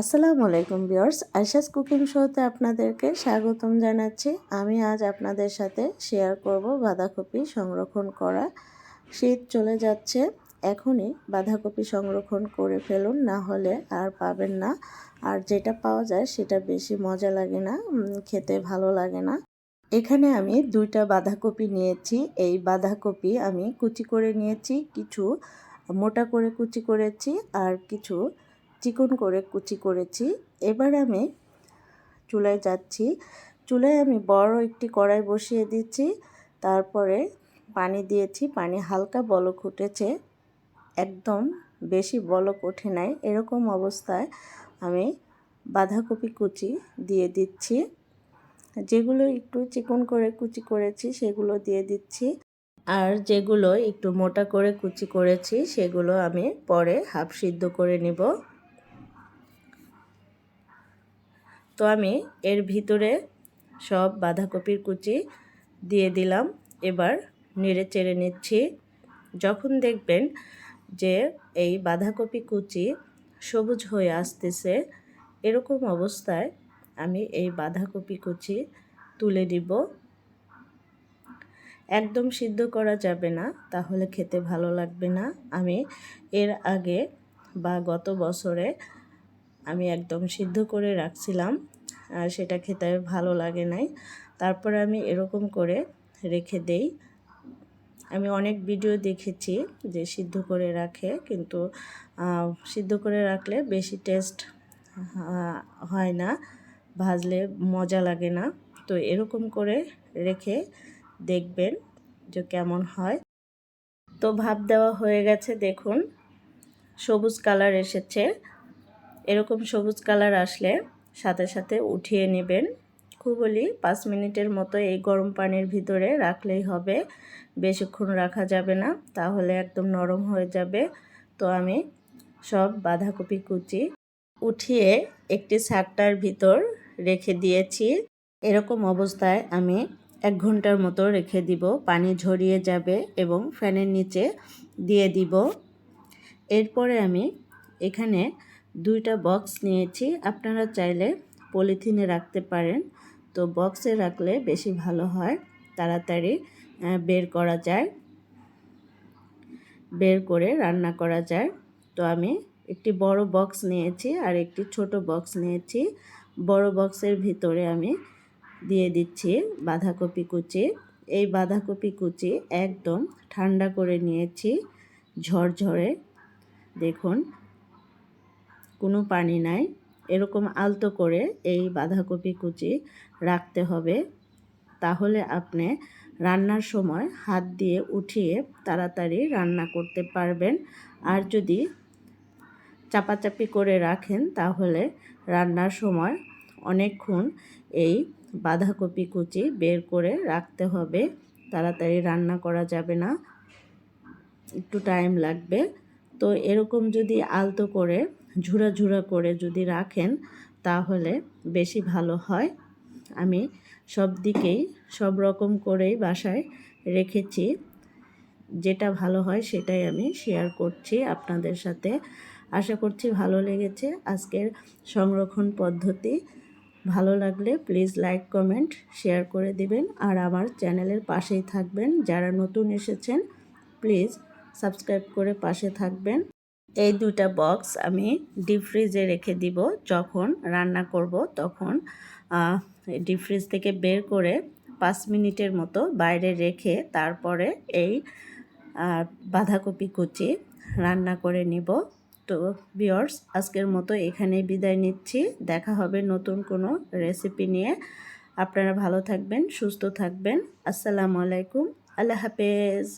আসসালামু আলাইকুম বিয়ার্স আইসাস কুকিং শোতে আপনাদেরকে স্বাগতম জানাচ্ছি। আমি আজ আপনাদের সাথে শেয়ার করব বাঁধাকপি সংরক্ষণ করা। শীত চলে যাচ্ছে, এখনই বাঁধাকপি সংরক্ষণ করে ফেলুন, না হলে আর পাবেন না। আর যেটা পাওয়া যায় সেটা বেশি মজা লাগে না খেতে ভালো লাগে না। এখানে আমি দুইটা বাঁধাকপি নিয়েছি, এই বাঁধাকপি আমি কুচি করে নিয়েছি, কিছু মোটা করে কুচি করেছি, আর কিছু চিকন করে কুচি করেছি। এবার আমি চুলায় যাচ্ছি। চুলায় আমি বড় একটি কড়াই বসিয়ে দিচ্ছি। তারপরে পানি দিয়েছি। পানি হালকা বলক উঠেছে। একদম বেশি বলক ওঠে নাই। এরকম অবস্থায় আমি বাঁধাকপি কুচি দিয়ে দিচ্ছি। যেগুলো একটু চিকন করে কুচি করেছি, সেগুলো দিয়ে দিচ্ছি। আর যেগুলো একটু মোটা করে কুচি করেছি, সেগুলো আমি পরে হাফ সিদ্ধ করে নিব। তো আমি এর ভিতরে সব বাঁধাকপির কুচি দিয়ে দিলাম। এবার নেড়ে চেড়ে নিচ্ছি। যখন দেখবেন যে এই বাঁধাকপি কুচি সবুজ হয়ে আসতেছে, এরকম অবস্থায় আমি এই বাঁধাকপি কুচি তুলে দিব একদম সিদ্ধ করা যাবে না, তাহলে খেতে ভালো লাগবে না। আমি এর আগে বা গত বছরে আমি একদম সিদ্ধ করে রাখছিলাম, আর সেটা খেতে ভালো লাগে নাই। তারপর আমি এরকম করে রেখে দেই। আমি অনেক ভিডিও দেখেছি যে সিদ্ধ করে রাখে, কিন্তু সিদ্ধ করে রাখলে বেশি টেস্ট হয় না, ভাজলে মজা লাগে না। তো এরকম করে রেখে দেখবেন যে কেমন হয়। তো ভাব দেওয়া হয়ে গেছে, দেখুন, সবুজ কালার এসেছে। এরকম সবুজ কালার আসলে সাথে সাথে উঠিয়ে নেবেন। খুবলি পাঁচ মিনিটের মতো এই গরম পানির ভিতরে রাখলেই হবে। বেশিক্ষণ রাখা যাবে না, তাহলে একদম নরম হয়ে যাবে। তো আমি সব বাঁধাকপি কুচি উঠিয়ে একটি শাকটার ভিতর রেখে দিয়েছি। এরকম অবস্থায় আমি এক ঘণ্টার মতো রেখে দিব। পানি ঝরিয়ে যাবে এবং ফ্যানের নিচে দিয়ে দিব। এরপরে আমি এখানে দুইটা বক্স নিয়েছি। আপনারা চাইলে পলিথিনে রাখতে পারেন। তো বক্সে রাখলে বেশি ভালো হয়। তাড়াতাড়ি বের করা যায়। বের করে রান্না করা যায়। তো আমি একটি বড় বক্স নিয়েছি আর একটি ছোট বক্স নিয়েছি। বড় বক্সের ভিতরে আমি দিয়ে দিচ্ছি বাঁধাকপি কুচি। এই বাঁধাকপি কুচি একদম ঠান্ডা করে নিয়েছি ঝরঝরে। দেখুন কোনো পানি নাই। এরকম আলতো করে এই বাঁধাকপি কুচি রাখতে হবে। তাহলে আপনি রান্নার সময় হাত দিয়ে উঠিয়ে তাড়াতাড়ি রান্না করতে পারবেন। আর যদি চাপাচাপি করে রাখেন, তাহলে রান্নার সময় অনেকক্ষণ এই বাঁধাকপি কুচি বের করে রাখতে হবে। তাড়াতাড়ি রান্না করা যাবে না। একটু টাইম লাগবে। তো এরকম যদি আলতো করে ঝুরা ঝুরা করে যদি রাখেন, তাহলে বেশি ভালো হয়। আমি সব দিকেই, সব রকম করেই বাসায় রেখেছি। যেটা ভালো হয় সেটাই আমি শেয়ার করছি আপনাদের সাথে। আশা করছি ভালো লেগেছে আজকের সংরক্ষণ পদ্ধতি। ভালো লাগলে প্লিজ লাইক কমেন্ট শেয়ার করে দিবেন। আর আমার চ্যানেলের পাশেই থাকবেন। যারা নতুন এসেছেন প্লিজ সাবস্ক্রাইব করে পাশে থাকবেন। এই দুটা বক্স আমি ডিপ ফ্রিজে রেখে দিব। যখন রান্না করব তখন ডিপ ফ্রিজ থেকে বের করে পাঁচ মিনিটের মতো বাইরে রেখে তারপরে এই বাঁধাকপি কুচি রান্না করে নিব। তো বিয়র্স আজকের মতো এখানেই বিদায় নিচ্ছি। দেখা হবে নতুন কোনো রেসিপি নিয়ে। আপনারা ভালো থাকবেন, সুস্থ থাকবেন। আসসালামু আলাইকুম। আল্লাহ হাফেজ।